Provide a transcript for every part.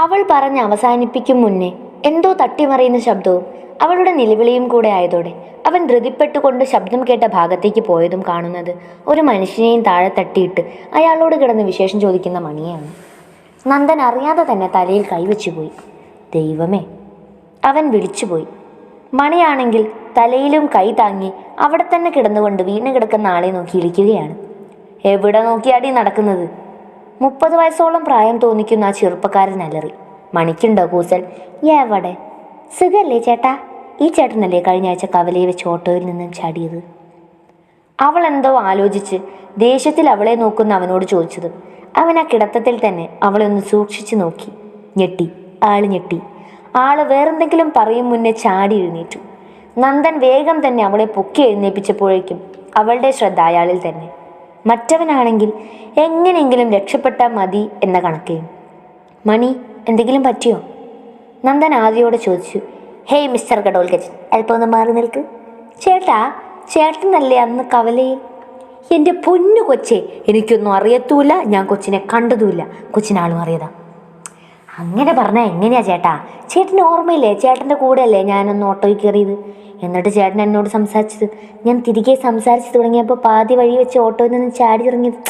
അവൾ പറഞ്ഞ് അവസാനിപ്പിക്കും മുന്നേ എന്തോ തട്ടിമറിയുന്ന ശബ്ദവും അവളുടെ നിലവിളിയും കൂടെ ആയതോടെ അവൻ ധൃതിപ്പെട്ടുകൊണ്ട് ശബ്ദം കേട്ട ഭാഗത്തേക്ക് പോയതും കാണുന്നത് ഒരു മനുഷ്യനെയും താഴെ തട്ടിയിട്ട് അയാളോട് കിടന്ന് വിശേഷം ചോദിക്കുന്ന മണിയാണ്. നന്ദൻ അറിയാതെ തന്നെ തലയിൽ കൈവച്ചുപോയി ദൈവമേ. അവൻ വിളിച്ചുപോയി മണിയാണെങ്കിൽ തലയിലും കൈ താങ്ങി അവിടെ തന്നെ കിടന്നുകൊണ്ട് വീണ് കിടക്കുന്ന ആളെ നോക്കി ഇരിക്കുകയാണ്. എവിടെ നോക്കിയാടി നടക്കുന്നത്? മുപ്പത് വയസ്സോളം പ്രായം തോന്നിക്കുന്ന ആ ചെറുപ്പക്കാരൻ അലറി. മണിക്കുണ്ടോ കൂസൽ? എവിടെ? സുഖല്ലേ ചേട്ടാ? ഈ ചേട്ടനല്ലേ കഴിഞ്ഞ ആഴ്ച കവലയെ വെച്ച് ഓട്ടോയിൽ നിന്നും ചാടിയത്? അവൾ എന്തോ ആലോചിച്ച് ദേഷ്യത്തിൽ അവളെ നോക്കുന്ന അവനോട് ചോദിച്ചത്. അവൻ ആ കിടത്തത്തിൽ തന്നെ അവളെ ഒന്ന് സൂക്ഷിച്ചു നോക്കി. ഞെട്ടി ആൾ ഞെട്ടി. ആൾ വേറെന്തെങ്കിലും പറയും മുന്നേ ചാടി എഴുന്നേറ്റു. നന്ദൻ വേഗം തന്നെ അവളെ പൊക്കി എഴുന്നേപ്പിച്ചപ്പോഴേക്കും അവളുടെ ശ്രദ്ധ അയാളിൽ തന്നെ. മറ്റവനാണെങ്കിൽ എങ്ങനെയെങ്കിലും രക്ഷപ്പെട്ടാൽ മതി എന്ന കണക്കേ. മണി എന്തെങ്കിലും പറ്റിയോ? നന്ദൻ ആദിയോട് ചോദിച്ചു. ഹേയ് മിസ്റ്റർ ഗഡോൽഗജൻ അല്പം ഒന്ന് മാറി നിൽക്ക്. ചേട്ടാ ചേട്ടനല്ലേ അന്ന് കവലയിൽ? എന്റെ പൊന്നു കൊച്ചെ എനിക്കൊന്നും അറിയത്തൂല. ഞാൻ കൊച്ചിനെ കണ്ടതുമില്ല. കൊച്ചിനാളും അറിയതാ. അങ്ങനെ പറഞ്ഞാൽ എങ്ങനെയാ ചേട്ടാ? ചേട്ടന് ഓർമ്മയില്ലേ? ചേട്ടന്റെ കൂടെയല്ലേ ഞാനൊന്ന് ഓട്ടോയിൽ കയറിയത്? എന്നിട്ട് ചേട്ടൻ എന്നോട് സംസാരിച്ചത്. ഞാൻ തിരികെ സംസാരിച്ച് തുടങ്ങിയപ്പോൾ പാതി വഴി വെച്ച് ഓട്ടോയിൽ നിന്ന് ചാടി ഇറങ്ങിയത്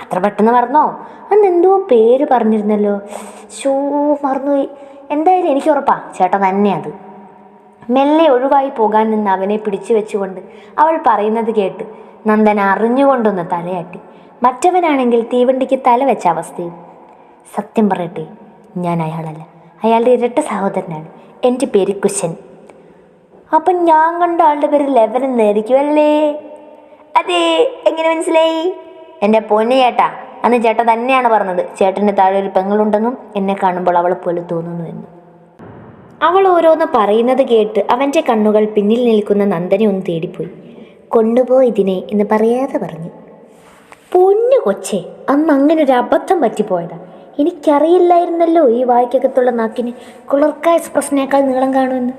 അത്ര പെട്ടെന്ന് മറന്നോ? അന്ന് എന്തോ പേര് പറഞ്ഞിരുന്നല്ലോ. ഷൂ മറന്നുപോയി. എന്തായാലും എനിക്ക് ഉറപ്പാ ചേട്ടൻ തന്നെ അത്. മെല്ലെ ഒഴിവായി പോകാൻ നിന്ന് അവനെ പിടിച്ചു വെച്ചുകൊണ്ട് അവൾ പറയുന്നത് കേട്ട് നന്ദൻ അറിഞ്ഞുകൊണ്ടൊന്ന് തലയാട്ടി. മറ്റവനാണെങ്കിൽ തീവണ്ടിക്ക് തല വെച്ച അവസ്ഥയും. സത്യം പറയട്ടെ ഞാൻ അയാളല്ല. അയാളുടെ ഇരട്ട സഹോദരനാണ്. എന്റെ പേര് കുശൻ. അപ്പം ഞാൻ കണ്ട ആളുടെ പേര് ലെവൻ എന്നായിരിക്കും അല്ലേ? അതെ എങ്ങനെ മനസ്സിലായി? എന്റെ പൊന്നു ചേട്ടാ അന്ന് ചേട്ട തന്നെയാണ് പറഞ്ഞത്. ചേട്ടന്റെ താഴെ ഒരു പെങ്ങളുണ്ടെന്നും എന്നെ കാണുമ്പോൾ അവളെ പോലെ തോന്നുന്നു എന്ന്. അവൾ ഓരോന്ന് പറയുന്നത് കേട്ട് അവന്റെ കണ്ണുകൾ പിന്നിൽ നിൽക്കുന്ന നന്ദനെ ഒന്ന് തേടിപ്പോയി. കൊണ്ടുപോ ഇതിനെ എന്ന് പറയാതെ പറഞ്ഞു. പൊന്നു കൊച്ചേ അന്ന് അങ്ങനെ ഒരു അബദ്ധം പറ്റിപ്പോയതാ. എനിക്കറിയില്ലായിരുന്നല്ലോ ഈ വായ്ക്കകത്തുള്ള നാക്കിന് കുളർക്ക എക്സ്പ്രസിനേക്കാൾ നീളം കാണുമെന്ന്.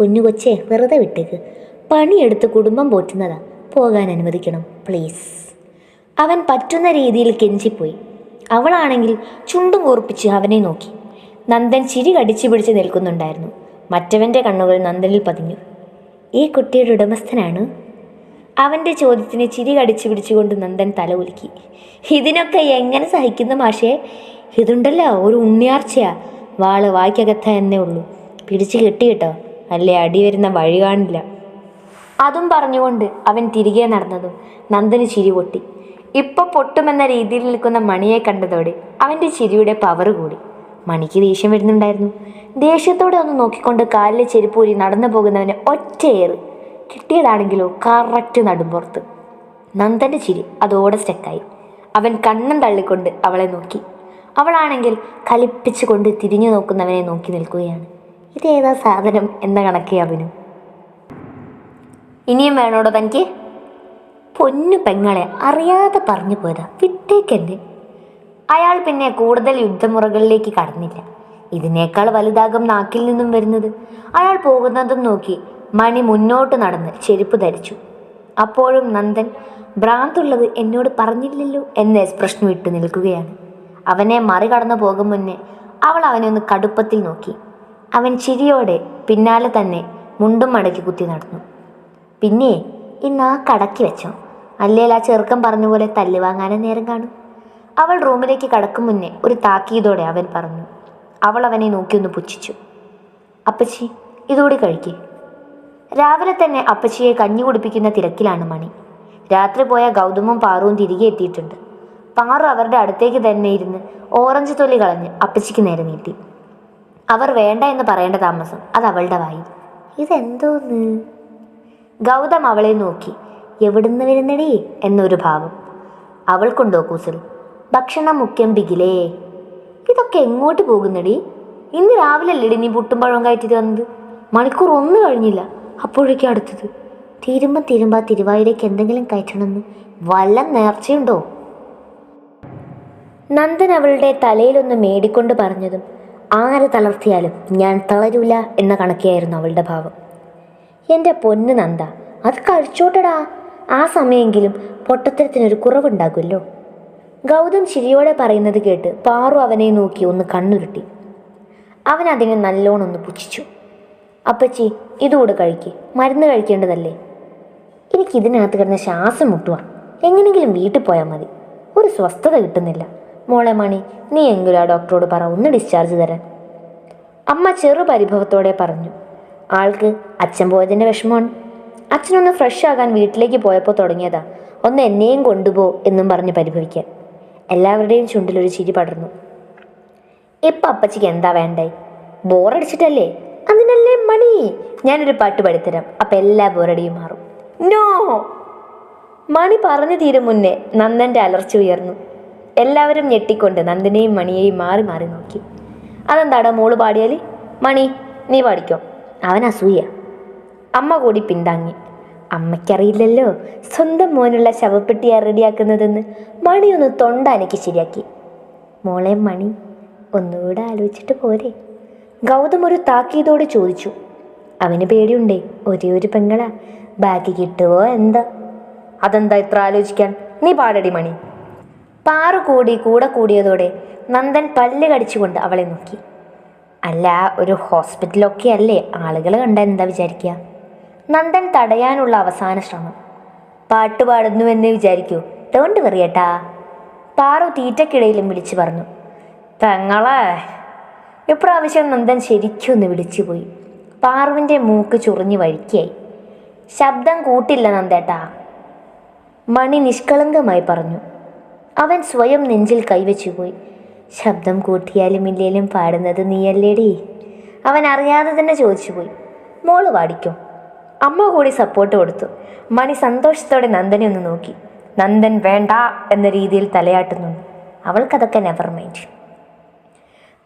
പൊന്നു കൊച്ചേ വെറുതെ വിട്ടേക്ക്. പണിയെടുത്ത് കുടുംബം പോറ്റുന്നതാ. പോകാൻ അനുവദിക്കണം പ്ലീസ് അവൻ പറ്റുന്ന രീതിയിൽ കെഞ്ചിപ്പോയി. അവളാണെങ്കിൽ ചുണ്ടും കൂർപ്പിച്ച് അവനെ നോക്കി. നന്ദൻ ചിരി കടിച്ചു പിടിച്ച് നിൽക്കുന്നുണ്ടായിരുന്നു. മറ്റവന്റെ കണ്ണുകൾ നന്ദനിൽ പതിഞ്ഞു. ഈ കുട്ടിയുടെ ഉടമസ്ഥനാണ്? അവന്റെ ചോദ്യത്തിന് ചിരി കടിച്ചു പിടിച്ചുകൊണ്ട് നന്ദൻ തല ഉലുക്കി. ഇതിനൊക്കെ എങ്ങനെ സഹിക്കുന്ന മാഷേ? ഇതുണ്ടല്ലോ ഒരു ഉണ്ണിയാർച്ചയാ. വാൾ വായ്ക്കകത്ത എന്നേ ഉള്ളൂ. പിടിച്ച് കിട്ടി കേട്ടോ. അല്ലേ അടി വരുന്ന വഴി കാണില്ല. അതും പറഞ്ഞുകൊണ്ട് അവൻ തിരികെ നടന്നതും നന്ദന് ചിരി പൊട്ടി. ഇപ്പൊ പൊട്ടുമെന്ന രീതിയിൽ നിൽക്കുന്ന മണിയെ കണ്ടതോടെ അവന്റെ ചിരിയുടെ പവർ കൂടി. മണിക്ക് ദേഷ്യം വരുന്നുണ്ടായിരുന്നു. ദേഷ്യത്തോടെ ഒന്ന് നോക്കിക്കൊണ്ട് കാലിലെ ചെരുപ്പൂരി നടന്നു പോകുന്നവന് ഒറ്റയേറ് കിട്ടിയതാണെങ്കിലോ കറക്റ്റ് നടുമ്പുറത്ത് നന്ദന്റെ ചിരി അതോടെ സ്റ്റക്കായി അവൻ കണ്ണും തള്ളിക്കൊണ്ട് അവളെ നോക്കി. അവളാണെങ്കിൽ കലിപ്പിച്ചുകൊണ്ട് തിരിഞ്ഞു നോക്കുന്നവനെ നോക്കി നിൽക്കുകയാണ്. ഇതേതാ സാധനം എന്ന കണക്കേ അവനും. ഇനിയും വേണോടോ തനിക്ക്? പൊന്നു പെങ്ങളെ അറിയാതെ പറഞ്ഞു പോയതാ. വിട്ടേക്കെന്ത് അയാൾ പിന്നെ കൂടുതൽ യുദ്ധമുറകളിലേക്ക് കടന്നില്ല. ഇതിനേക്കാൾ വലുതാകും നാക്കിൽ നിന്നും വരുന്നത്. അയാൾ പോകുന്നതും നോക്കി മണി മുന്നോട്ട് നടന്ന് ചെരുപ്പ് ധരിച്ചു. അപ്പോഴും നന്ദൻ ഭ്രാന്തുള്ളത് എന്നോട് പറഞ്ഞില്ലല്ലോ എന്ന എക്സ്പ്രഷൻ ഇട്ടു നിൽക്കുകയാണ്. അവനെ മറികടന്നു പോകും മുന്നേ അവൾ അവനെ ഒന്ന് കടുപ്പത്തിൽ നോക്കി. അവൻ ചിരിയോടെ പിന്നാലെ തന്നെ മുണ്ടും മടക്കി കുത്തി നടന്നു. പിന്നെ ഇന്ന് ആ കടക്കി വെച്ചോ. അല്ലേൽ ആ ചെറുക്കൻ പറഞ്ഞ പോലെ തല്ല് വാങ്ങാനും നേരം കാണും. അവൾ റൂമിലേക്ക് കടക്കും മുന്നേ ഒരു താക്കീതോടെ അവൻ പറഞ്ഞു. അവൾ അവനെ നോക്കിയൊന്ന് പുച്ഛിച്ചു. അപ്പച്ചി ഇതുകൂടി കഴിക്കേ. രാവിലെ തന്നെ അപ്പച്ചിയെ കഞ്ഞി കുടിപ്പിക്കുന്ന തിരക്കിലാണ് മണി. രാത്രി പോയ ഗൗതമും പാറുവും തിരികെ എത്തിയിട്ടുണ്ട്. പാറു അവരുടെ അടുത്തേക്ക് തന്നെ ഇരുന്ന് ഓറഞ്ച് തൊലി കളഞ്ഞ് അപ്പച്ചിക്ക് നേരെ നീട്ടി. അവർ വേണ്ട എന്ന് പറയേണ്ട താമസം അത് അവളുടെ വായി ഇതെന്തോന്ന്? ഗൗതം അവളെ നോക്കി. എവിടുന്ന് വരുന്നടേ? എന്നൊരു ഭാവം. അവൾക്കുണ്ടോ കൂസൽ ഭക്ഷണം മുഖ്യം ബിഗിലേ ഇതൊക്കെ എങ്ങോട്ട് പോകുന്നടി? ഇന്ന് രാവിലെ അല്ലേ നീ പുട്ടും പഴവും കയറ്റിട്ട് വന്നത്? മണിക്കൂർ ഒന്നും കഴിഞ്ഞില്ല. അപ്പോഴേക്കും അടുത്തത്. തീരുമ്പം തീരുമ്പ തിരുവായൂരേക്ക് എന്തെങ്കിലും കയറ്റണമെന്ന് വല്ല നേർച്ചയുണ്ടോ? നന്ദൻ അവളുടെ തലയിലൊന്ന് മേടിക്കൊണ്ട് പറഞ്ഞതും ആര് തളർത്തിയാലും ഞാൻ തളരൂല എന്ന കണക്കെയായിരുന്നു അവളുടെ ഭാവം. എന്റെ പൊന്ന് നന്ദ അത് കഴിച്ചോട്ടടാ. ആ സമയമെങ്കിലും പൊട്ടത്തരത്തിനൊരു കുറവുണ്ടാകുമല്ലോ. ഗൗതം ചിരിയോടെ പറയുന്നത് കേട്ട് പാറു അവനെ നോക്കി ഒന്ന് കണ്ണുരുട്ടി. അവൻ അതിനെ നല്ലോണം ഒന്ന് പുച്ഛിച്ചു. അപ്പച്ചി ഇതുകൂടെ കഴിക്ക് മരുന്ന് കഴിക്കേണ്ടതല്ലേ? എനിക്കിതിനകത്ത് കിടന്ന ശ്വാസം മുട്ടുവാ. എങ്ങനെയെങ്കിലും വീട്ടിൽ പോയാൽ മതി. ഒരു സ്വസ്ഥത കിട്ടുന്നില്ല. മോളെ മണി നീ എങ്കിലും ആ ഡോക്ടറോട് പറ ഒന്ന് ഡിസ്ചാർജ് തരാൻ. അമ്മ ചെറു പരിഭവത്തോടെ പറഞ്ഞു ആൾക്ക് അച്ഛൻ പോയതിന്റെ വിഷമമാണ്. അച്ഛനൊന്ന് ഫ്രഷ് ആകാൻ വീട്ടിലേക്ക് പോയപ്പോൾ തുടങ്ങിയതാ. ഒന്ന് എന്നെയും കൊണ്ടുപോ എന്നും പറഞ്ഞ് പരിഭവിക്കാൻ. എല്ലാവരുടെയും ചുണ്ടിലൊരു ചിരി പടർന്നു. ഇപ്പം അപ്പച്ചിക്ക് എന്താ വേണ്ടേ? ബോറടിച്ചിട്ടല്ലേ? അതിനല്ലേ മണി? ഞാനൊരു പാട്ട് പാടിത്തരാം. അപ്പം എല്ലാ ബോറടിയും മാറും. നോ! മണി പറഞ്ഞു തീരും മുന്നേ നന്ദന്റെ അലർച്ച ഉയർന്നു. എല്ലാവരും ഞെട്ടിക്കൊണ്ട് നന്ദിനെയും മണിയെയും മാറി മാറി നോക്കി. അതെന്താടാ മോൾ പാടിയാൽ മണി നീ പാടിക്കോ? അവൻ അസൂയ. അമ്മ കൂടി പിന്താങ്ങി. അമ്മയ്ക്കറിയില്ലല്ലോ സ്വന്തം മോനുള്ള ശവപ്പെട്ടിയാ റെഡിയാക്കുന്നതെന്ന് മണി ഒന്ന് തൊണ്ട അനക്കി ശരിയാക്കി. മോളെ മണി ഒന്നുകൂടെ ആലോചിച്ചിട്ട് പോരെ. ഗൗതം ഒരു താക്കീതോടെ ചോദിച്ചു. അവന് പേടിയുണ്ടേ ഒരേ ഒരു പെങ്ങളാ. ബാക്കി കിട്ടുവോ എന്താ? അതെന്താ ഇത്ര ആലോചിക്കാൻ? നീ പാടടി മണി. പാറു കൂടി കൂടെ കൂടിയതോടെ നന്ദൻ പല്ല് കടിച്ചുകൊണ്ട് അവളെ നോക്കി. അല്ല ഒരു ഹോസ്പിറ്റലൊക്കെ അല്ലേ? ആളുകൾ കണ്ട എന്താ വിചാരിക്കുക നന്ദൻ തടയാനുള്ള അവസാന ശ്രമം. പാട്ട് പാടുന്നുവെന്ന് വിചാരിക്കൂ. ഡോണ്ട് വെറിയട്ടാ പാറു തീറ്റക്കിടയിലും വിളിച്ചു പറഞ്ഞു. തങ്ങളെ. ഇപ്രാവശ്യം നന്ദൻ ശരിക്കൊന്ന് വിളിച്ചുപോയി. പാറുവിന്റെ മൂക്ക് ചുറിഞ്ഞു വഴിക്കായി. ശബ്ദം കൂട്ടില്ല നന്ദേട്ടാ. മണി നിഷ്കളങ്കമായി പറഞ്ഞു. അവൻ സ്വയം നെഞ്ചിൽ കൈവച്ചുപോയി ശബ്ദം കൂട്ടിയാലും ഇല്ലേലും പാടുന്നത് നീയല്ലേടി? അവൻ അറിയാതെ തന്നെ ചോദിച്ചുപോയി മോൾ പാടിക്കും അമ്മ കൂടി സപ്പോർട്ട് കൊടുത്തു. മണി സന്തോഷത്തോടെ നന്ദനെ ഒന്ന് നോക്കി. നന്ദൻ വേണ്ട എന്ന രീതിയിൽ തലയാട്ടുന്നുണ്ട് അവൾക്കതൊക്കെ നെവർ മൈൻഡ്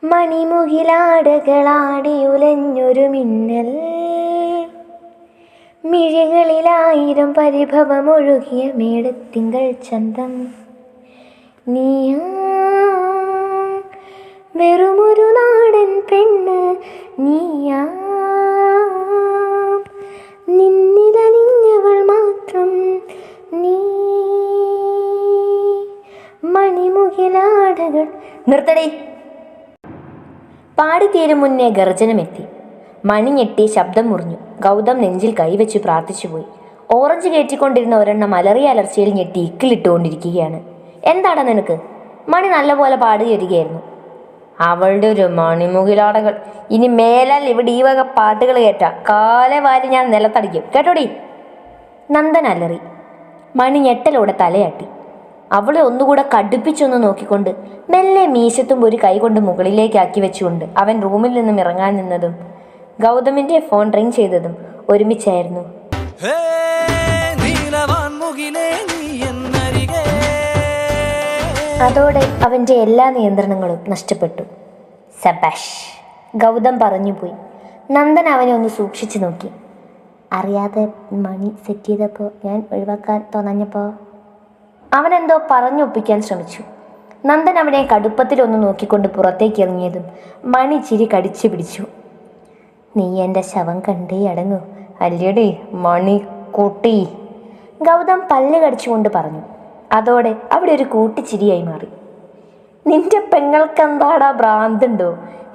മണിമുകിലാടകളാടിയുലഞ്ഞൊരു മിന്നൽ. മിഴികളിലായിരം പരിഭവമൊഴുകിയ മേടത്തിങ്കൾ ചന്തം. വെറുമൊരു നാടൻ പെണ്ണ് നീയാ. മാത്രം നീ. മണിമുകിലാടകൾ. നിർത്തടേ. പാടിത്തീരും മുന്നേ ഗർജനമെത്തി. മണി ഞെട്ടി ശബ്ദം മുറിഞ്ഞു. ഗൗതം നെഞ്ചിൽ കൈവച്ച് പ്രാർത്ഥിച്ചുപോയി. ഓറഞ്ച് കയറ്റിക്കൊണ്ടിരുന്ന ഒരെണ്ണം അലറിയ അലർച്ചയിൽ ഞെട്ടി ഇക്കിലിട്ടുകൊണ്ടിരിക്കുകയാണ് എന്താടാ നിനക്ക്? മണി നല്ലപോലെ പാടി വരികയായിരുന്നു അവളുടെ ഒരു മണിമുകിലാടകൾ. ഇനി മേലാൽ ഇവിടെ ഈ വക പാട്ടുകൾ കേട്ട കാലെ വാരി ഞാൻ നിലത്തടിക്കും. കേട്ടോടി? നന്ദൻ അലറി. മണി ഞെട്ടലൂടെ തലയാട്ടി. അവളെ ഒന്നുകൂടെ കടുപ്പിച്ചൊന്ന് നോക്കിക്കൊണ്ട് മെല്ലെ മീശത്തും ഒരു കൈ കൊണ്ട് മുകളിലേക്കാക്കി വെച്ചുകൊണ്ട് അവൻ റൂമിൽ നിന്നും ഇറങ്ങാൻ നിന്നതും ഗൗതമിന്റെ ഫോൺ റിങ് ചെയ്തതും ഒരുമിച്ചായിരുന്നു. നീ അതോടെ അവന്റെ എല്ലാ നിയന്ത്രണങ്ങളും നഷ്ടപ്പെട്ടു. സബാഷ് ഗൗതം പറഞ്ഞുപോയി. നന്ദൻ അവനെ ഒന്ന് സൂക്ഷിച്ചു നോക്കി. അറിയാതെ മണി സെറ്റ് ചെയ്തപ്പോൾ ഞാൻ ഒഴിവാക്കാൻ തോന്നഞ്ഞപ്പോൾ അവനെന്തോ പറഞ്ഞൊപ്പിക്കാൻ ശ്രമിച്ചു. നന്ദൻ അവനെ കടുപ്പത്തിലൊന്ന് നോക്കിക്കൊണ്ട് പുറത്തേക്ക് ഇറങ്ങിയതും മണി ചിരി കടിച്ചു പിടിച്ചു. നീ എന്റെ ശവം കണ്ടേ അടങ്ങൂ. അല്ലേടി മണി കൂട്ടി ഗൗതം പല്ല് കടിച്ചുകൊണ്ട് പറഞ്ഞു. അതോടെ അവിടെ ഒരു കൂട്ടിച്ചിരിയായി മാറി. നിന്റെ പെങ്ങൾക്ക് എന്താടാ ഭ്രാന്തുണ്ടോ?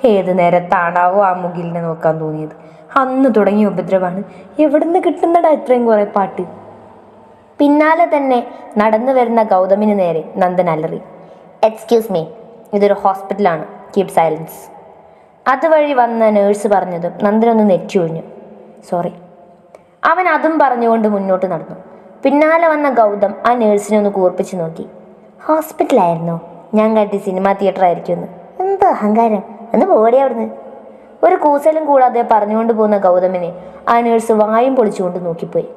ഏത് നേരത്താണാവോ ആ മുകിലിനെ നോക്കാൻ തോന്നിയത്? അന്ന് തുടങ്ങിയ ഉപദ്രവമാണ് എവിടുന്ന് കിട്ടുന്നടാ ഇത്രയും കുറെ പാട്ട്? പിന്നാലെ തന്നെ നടന്നു വരുന്ന ഗൗതമിന് നേരെ നന്ദൻ അലറി. എക്സ്ക്യൂസ് മീ ഇതൊരു ഹോസ്പിറ്റലാണ്. കീപ് സൈലൻസ് അതുവഴി വന്ന നേഴ്സ് പറഞ്ഞതും നന്ദനൊന്ന് നെറ്റി ഒഴിഞ്ഞു സോറി അവൻ അതും പറഞ്ഞുകൊണ്ട് മുന്നോട്ട് നടന്നു. പിന്നാലെ വന്ന ഗൗതം ആ നേഴ്സിനെ ഒന്ന് കൂർപ്പിച്ച് നോക്കി. ഹോസ്പിറ്റലായിരുന്നോ ഞാൻ കണ്ടി സിനിമാ തിയേറ്റർ ആയിരിക്കുമെന്ന്. എന്താ അഹങ്കാരം? എന്ന് പോടി അവിടുന്ന്. ഒരു കൂസലും കൂടാതെ പറഞ്ഞുകൊണ്ട് പോകുന്ന ഗൗതമിനെ ആ നേഴ്സ് വായും പൊളിച്ചുകൊണ്ട് നോക്കിപ്പോയി.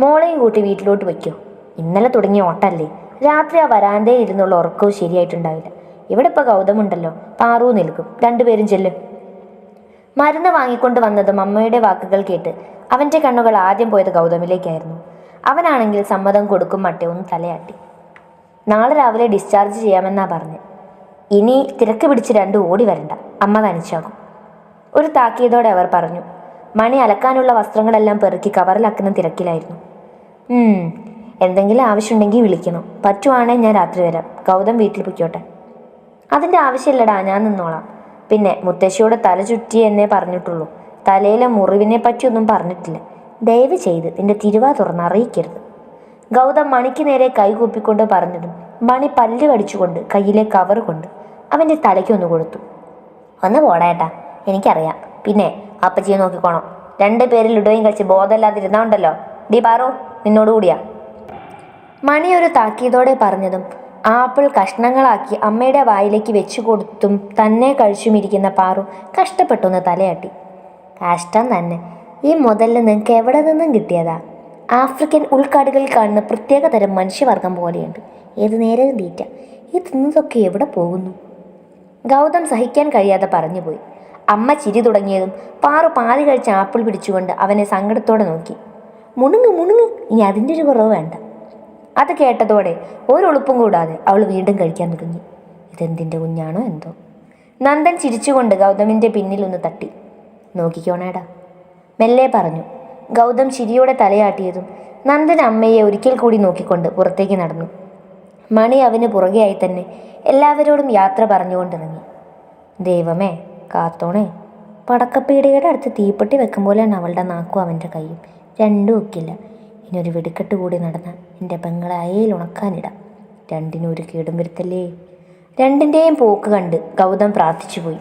മോളെയും കൂട്ടി വീട്ടിലോട്ട് വയ്ക്കോ. ഇന്നലെ തുടങ്ങിയ ഓട്ടല്ലേ. രാത്രി ആ വരാന്തയിൽ ഇരുന്നുള്ള ഉറക്കവും ശരിയായിട്ടുണ്ടാവില്ല. ഇവിടെ ഇപ്പോൾ ഗൗതമുണ്ടല്ലോ. പാറു നിൽക്കും. രണ്ടുപേരും ചെല്ലും. മരുന്ന് വാങ്ങിക്കൊണ്ട് വന്നതും അമ്മയുടെ വാക്കുകൾ കേട്ട് അവന്റെ കണ്ണുകൾ ആദ്യം പോയത് ഗൗതമിലേക്കായിരുന്നു. അവനാണെങ്കിൽ സമ്മതം കൊടുക്കും മട്ടേ ഒന്ന് തലയാട്ടി. നാളെ രാവിലെ ഡിസ്ചാർജ് ചെയ്യാമെന്നാ പറഞ്ഞ്. ഇനി തിരക്ക് പിടിച്ച് രണ്ടും ഓടി വരണ്ട. അമ്മ തനിച്ചാകും. ഒരു താക്കീതോടെ അവർ പറഞ്ഞു മണി അലക്കാനുള്ള വസ്ത്രങ്ങളെല്ലാം പെറുക്കി കവറിലാക്കുന്ന തിരക്കിലായിരുന്നു. എന്തെങ്കിലും ആവശ്യമുണ്ടെങ്കിൽ വിളിക്കണം. പറ്റുവാണേ ഞാൻ രാത്രി വരാം. ഗൗതം വീട്ടിൽ പൊയ്ക്കോട്ടെ. അതിന്റെ ആവശ്യമില്ലടാ ഞാൻ നിന്നോളാം. പിന്നെ മുത്തശ്ശിയോട് തല ചുറ്റി എന്നേ പറഞ്ഞിട്ടുള്ളൂ. തലയിലെ മുറിവിനെ പറ്റിയൊന്നും പറഞ്ഞിട്ടില്ല. ദയവ് ചെയ്ത് നിന്റെ തിരുവാ തുറന്ന് അറിയിക്കരുത്. ഗൗതം മണിക്ക് നേരെ കൈകൂപ്പിക്കൊണ്ട് പറഞ്ഞതും മണി പല്ല് കടിച്ചുകൊണ്ട് കയ്യിലെ കവർ കൊണ്ട് അവന്റെ തലയ്ക്കൊന്ന് കൊടുത്തു. ഒന്ന് പോടേട്ടാ എനിക്കറിയാം. പിന്നെ അപ്പച്ചിയെ നോക്കിക്കോണം. രണ്ട് പേരിൽ ഇടുകയും കഴിച്ച് ബോധമില്ലാതിരുന്നുണ്ടല്ലോ ഡി പാറു നിന്നോട് കൂടിയാ. മണി ഒരു താക്കീതോടെ പറഞ്ഞതും ആപ്പിൾ കഷ്ണങ്ങളാക്കി അമ്മയുടെ വായിലേക്ക് വെച്ചു കൊടുത്തും തന്നെ കഴിച്ചുമിരിക്കുന്ന പാറു കഷ്ടപ്പെട്ടൊന്ന് തലയാട്ടി. കഷ്ടം തന്നെ. ഈ മുതലിൽ നിങ്ങൾക്ക് എവിടെ നിന്നും കിട്ടിയതാ? ആഫ്രിക്കൻ ഉൾക്കാടുകളിൽ കാണുന്ന പ്രത്യേക തരം മനുഷ്യവർഗം പോലെയുണ്ട്. ഏത് നേരവും തീറ്റ. ഈ തിന്നതൊക്കെ എവിടെ പോകുന്നു? ഗൗതം സഹിക്കാൻ കഴിയാതെ പറഞ്ഞുപോയി. അമ്മ ചിരി തുടങ്ങിയതും പാറു പാതി കഴിച്ച ആപ്പിൾ പിടിച്ചുകൊണ്ട് അവനെ സങ്കടത്തോടെ നോക്കി. മുണുങ്ങ് മുണുങ്ങ്. ഇനി അതിന്റെ ഒരു കുറവ് വേണ്ട. അത് കേട്ടതോടെ ഒരൊളുപ്പും കൂടാതെ അവൾ വീണ്ടും കഴിക്കാൻ തുടങ്ങി ഇതെന്തിന്റെ കുഞ്ഞാണോ എന്തോ? നന്ദൻ ചിരിച്ചുകൊണ്ട് ഗൗതമിന്റെ പിന്നിൽ ഒന്ന് തട്ടി. നോക്കിക്കോണേടാ മെല്ലെ പറഞ്ഞു. ഗൗതം ചിരിയോടെ തലയാട്ടിയതും നന്ദൻ അമ്മയെ ഒരിക്കൽ കൂടി നോക്കിക്കൊണ്ട് പുറത്തേക്ക് നടന്നു. മണി അവന് പുറകെയായി തന്നെ എല്ലാവരോടും യാത്ര പറഞ്ഞുകൊണ്ടിറങ്ങി. ദൈവമേ കാത്തോണേ. പടക്കപ്പീടികയുടെ അടുത്ത് തീപ്പെട്ടി വെക്കും പോലെയാണ് അവളുടെ നാക്കും അവന്റെ കൈയും രണ്ടും ഒക്കില്ല. ഇനി ഒരു വെടിക്കെട്ട് കൂടി നടന്ന് എന്റെ പെങ്ങളെ അയയിൽ ഉണക്കാനിടാം. രണ്ടിനും ഒരു കേടും വരുത്തല്ലേ രണ്ടിന്റെയും പോക്ക് കണ്ട് ഗൗതം പ്രാർത്ഥിച്ചുപോയി.